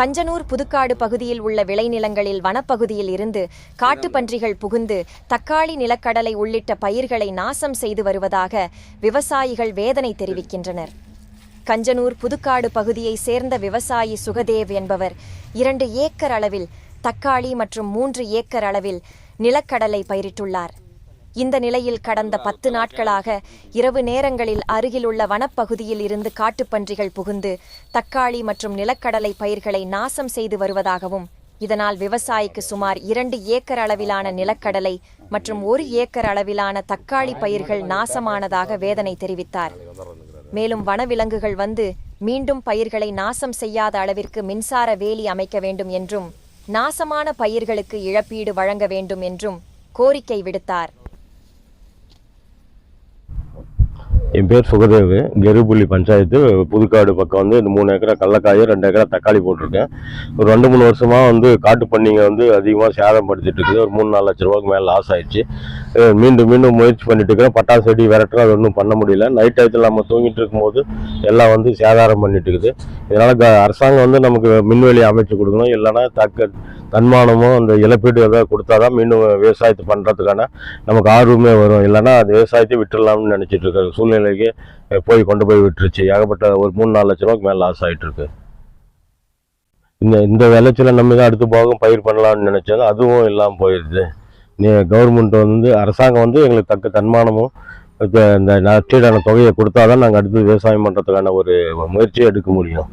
கஞ்சனூர் புதுக்காடு பகுதியில் உள்ள விளைநிலங்களில் வனப்பகுதியில் இருந்து காட்டுப்பன்றிகள் புகுந்து தக்காளி நிலக்கடலை உள்ளிட்ட பயிர்களை நாசம் செய்து வருவதாக விவசாயிகள் வேதனை தெரிவிக்கின்றனர். கஞ்சனூர் புதுக்காடு பகுதியை சேர்ந்த விவசாயி சுகதேவ் என்பவர் இரண்டு ஏக்கர் அளவில் தக்காளி மற்றும் மூன்று ஏக்கர் அளவில் நிலக்கடலை பயிரிட்டுள்ளார். இந்த நிலையில் கடந்த பத்து நாட்களாக இரவு நேரங்களில் அருகிலுள்ள வனப்பகுதியில் இருந்து காட்டுப்பன்றிகள் புகுந்து தக்காளி மற்றும் நிலக்கடலை பயிர்களை நாசம் செய்து வருவதாகவும் இதனால் விவசாயிக்கு சுமார் இரண்டு ஏக்கர் அளவிலான நிலக்கடலை மற்றும் ஒரு ஏக்கர் அளவிலான தக்காளி பயிர்கள் நாசமானதாக வேதனை தெரிவித்தார். மேலும் வனவிலங்குகள் வந்து மீண்டும் பயிர்களை நாசம் செய்யாத அளவிற்கு மின்சார வேலி அமைக்க வேண்டும் என்றும் நாசமான பயிர்களுக்கு இழப்பீடு வழங்க வேண்டும் என்றும் கோரிக்கை விடுத்தார். என் பேர் சுகதேவ் கெருபுள்ளி பஞ்சாயத்து புதுக்காடு பக்கம் வந்து இந்த மூணு ஏக்கரா கடலக்காயும் ரெண்டு ஏக்கரா தக்காளி போட்டிருக்கேன். ஒரு ரெண்டு மூணு வருஷமாக வந்து காட்டு பண்ணிங்க வந்து அதிகமாக சேதம் படுத்திட்டு இருக்குது. ஒரு மூணு நாலு லட்ச ரூபாய்க்கு மேலே லாஸ் ஆயிடுச்சு. மீண்டும் மீண்டும் முயற்சி பண்ணிட்டு இருக்கிறேன். பட்டாசு செடி விரட்டுறோம் அது ஒன்றும் பண்ண முடியல. நைட் டயத்தில் நம்ம தூங்கிட்டு இருக்கும்போது எல்லாம் வந்து சேதாரம் பண்ணிட்டு இருக்குது. இதனால் க அரசாங்கம் வந்து நமக்கு மின்வெளி அமைச்சு கொடுக்கணும். இல்லைன்னா தக்க தன்மானமும் அந்த இழப்பீடு ஏதாவது கொடுத்தாதான் மீண்டும் விவசாயத்தை பண்ணுறதுக்கான நமக்கு ஆர்வமே வரும். இல்லைன்னா அது விவசாயத்தை விட்டுடலாம்னு நினச்சிட்டு இருக்க சூழ்நிலைக்கு போய் கொண்டு போய் விட்டுருச்சு. ஏகப்பட்ட ஒரு மூணு நாலு லட்ச ரூபாய்க்கு மேலே லாஸ் ஆகிட்டு இருக்கு. இந்த இந்த விளைச்சலை நம்ம தான் அடுத்து போகும் பயிர் பண்ணலாம்னு நினச்சது. அதுவும் இல்லாமல் போயிடுது நீ கவர்மெண்ட் வந்து அரசாங்கம் வந்து எங்களுக்கு தக்க தன்மானமும் இந்த இந்த நஷ்டீடான தொகையை கொடுத்தாதான் நாங்கள் அடுத்து விவசாயம் பண்ணுறதுக்கான ஒரு முயற்சியை எடுக்க முடியும்.